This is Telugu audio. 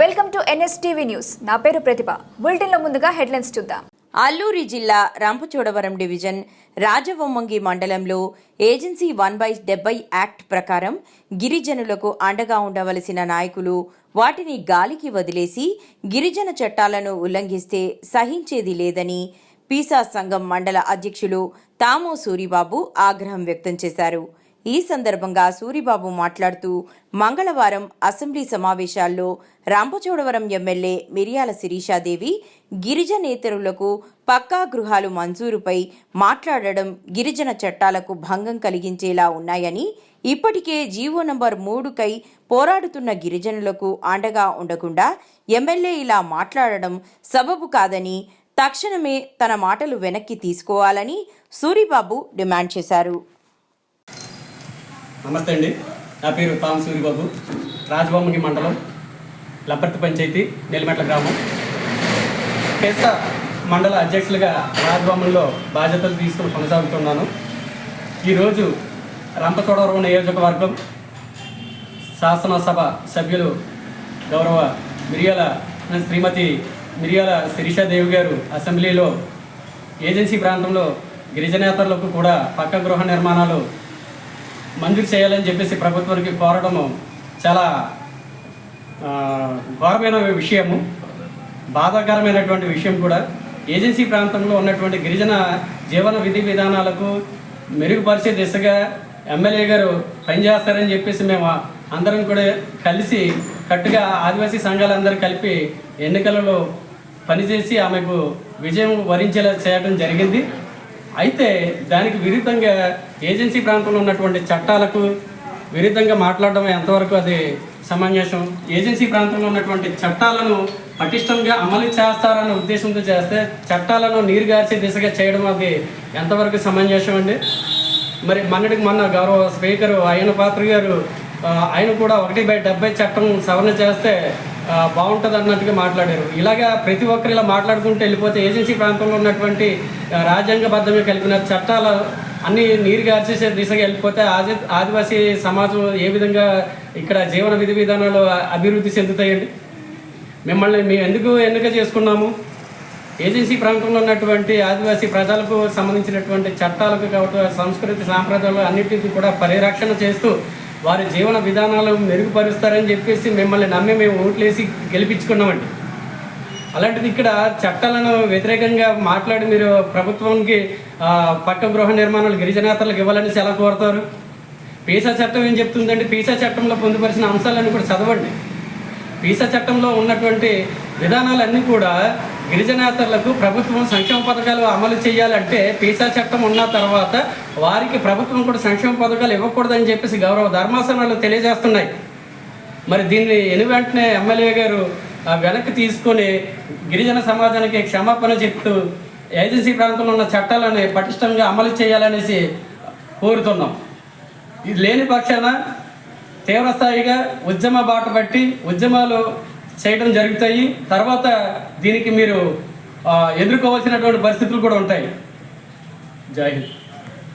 Welcome to NSTV news. నా పేరు ప్రతిభ. బులెటిన్లో ముందుగా హెడ్లైన్స్ చూద్దాం. అల్లూరి జిల్లా రంపచోడవరం డివిజన్ రాజవొమ్మంగి మండలంలో ఏజెన్సీ వన్ బై డెబ్బై యాక్ట్ ప్రకారం గిరిజనులకు అండగా ఉండవలసిన నాయకులు వాటిని గాలికి వదిలేసి గిరిజన చట్టాలను ఉల్లంఘిస్తే సహించేది లేదని పీసా సంఘం మండల అధ్యక్షులు తామో సూరిబాబు ఆగ్రహం వ్యక్తం చేశారు. ఈ సందర్భంగా సూరిబాబు మాట్లాడుతూ మంగళవారం అసెంబ్లీ సమావేశాల్లో రాంపచోడవరం ఎమ్మెల్యే మిరియాల శిరీషాదేవి గిరిజనేతరులకు పక్కా గృహాలు మంజూరుపై మాట్లాడడం గిరిజన చట్టాలకు భంగం కలిగించేలా ఉన్నాయని ఇప్పటికే జీవో నంబర్ మూడుకై పోరాడుతున్న గిరిజనులకు అండగా ఉండకుండా ఎమ్మెల్యే ఇలా మాట్లాడడం సబబు కాదని తక్షణమే తన మాటలు వెనక్కి తీసుకోవాలని సూరిబాబు డిమాండ్ చేశారు. నమస్తే అండి. నా పేరు తామ్ సూరిబాబు. రాజబొమ్మకి మండలం లబ్బర్తి పంచాయతీ నెల్లిమెట్ల గ్రామం. పేస మండల అధ్యక్షులుగా రాజభవన్లో బాధ్యతలు తీసుకుని కొనసాగుతున్నాను. ఈరోజు రంపచోడవరం నియోజకవర్గం శాసనసభ సభ్యులు గౌరవ మిరియాల శ్రీమతి మిరియాల శిరీషాదేవి గారు అసెంబ్లీలో ఏజెన్సీ ప్రాంతంలో గిరిజనేతలకు కూడా పక్క గృహ నిర్మాణాలు మంజూరు చేయాలని చెప్పేసి ప్రభుత్వానికి కోరడము చాలా ఘోరమైన విషయము బాధాకరమైనటువంటి విషయం కూడా. ఏజెన్సీ ప్రాంతంలో ఉన్నటువంటి గిరిజన జీవన విధి విధానాలకు మెరుగుపరిచే దిశగా ఎమ్మెల్యే గారు పనిచేస్తారని చెప్పేసి మేము అందరం కూడా కలిసి కట్టుగా ఆదివాసీ సంఘాలందరూ కలిపి ఎన్నికలలో పనిచేసి ఆమెకు విజయం వరించేలా చేయడం జరిగింది. అయితే దానికి విరుద్ధంగా ఏజెన్సీ ప్రాంతంలో ఉన్నటువంటి చట్టాలకు విరుద్ధంగా మాట్లాడడం ఎంతవరకు అది సమంజసం? ఏజెన్సీ ప్రాంతంలో ఉన్నటువంటి చట్టాలను పటిష్టంగా అమలు చేస్తారన్న ఉద్దేశంతో చేస్తే చట్టాలను నీరుగార్చే దిశగా చేయడం అది ఎంతవరకు సమంజసం అండి? మరి మొన్నటికి మొన్న గౌరవ స్పీకరు ఆయన పాత్ర గారు ఆయన కూడా ఒకటి బై డెబ్బై చట్టం సవరణ చేస్తే బాగుంటుంది అన్నట్టుగా మాట్లాడారు. ఇలాగా ప్రతి ఒక్కరు ఇలా మాట్లాడుకుంటూ వెళ్ళిపోతే ఏజెన్సీ ప్రాంతంలో ఉన్నటువంటి రాజ్యాంగబద్ధంగా కలిపిన చట్టాలు అన్ని నీరు గార్చేసే దిశగా వెళ్ళిపోతే ఆది ఆదివాసీ సమాజం ఏ విధంగా ఇక్కడ జీవన విధి విధానాలు అభివృద్ధి చెందుతాయండి? మిమ్మల్ని మేము ఎందుకు ఎన్నిక చేసుకున్నాము? ఏజెన్సీ ప్రాంతంలో ఉన్నటువంటి ఆదివాసీ ప్రజలకు సంబంధించినటువంటి చట్టాలకు కాబట్టి సంస్కృతి సాంప్రదాయాలు అన్నిటికీ కూడా పరిరక్షణ చేస్తూ వారి జీవన విధానాలు మెరుగుపరుస్తారని చెప్పేసి మిమ్మల్ని నమ్మి మేము ఓట్లేసి గెలిపించుకున్నామండి. అలాంటిది ఇక్కడ చట్టాలను వ్యతిరేకంగా మాట్లాడి మీరు ప్రభుత్వానికి పక్క గృహ నిర్మాణాలు గిరిజనేతలకు ఇవ్వాలని ఎలా కోరుతారు. పీసా చట్టం ఏం చెప్తుందంటే పీసా చట్టంలో పొందుపరిచిన అంశాలన్నీ కూడా చదవండి. పీసా చట్టంలో ఉన్నటువంటి విధానాలన్నీ కూడా గిరిజనేతలకు ప్రభుత్వం సంక్షేమ పథకాలు అమలు చేయాలంటే పీసా చట్టం ఉన్న తర్వాత వారికి ప్రభుత్వం కూడా సంక్షేమ పథకాలు ఇవ్వకూడదని చెప్పేసి గౌరవ ధర్మాసనాలు తెలియజేస్తున్నాయి. మరి దీన్ని ఎను వెంటనే ఎమ్మెల్యే గారు ఆ, వెనక్కి తీసుకొని గిరిజన సమాజానికి క్షమాపణ చెప్తూ ఏజెన్సీ ప్రాంతంలో ఉన్న చట్టాలను పటిష్టంగా అమలు చేయాలనేసి కోరుతున్నాం. ఇది లేని పక్షాన తీవ్రస్థాయిగా ఉద్యమ బాట పట్టి ఉద్యమాలు చేయడం జరుగుతాయి. తర్వాత దీనికి మీరు ఎదుర్కోవాల్సినటువంటి పరిస్థితులు కూడా ఉంటాయి. జై హింద్.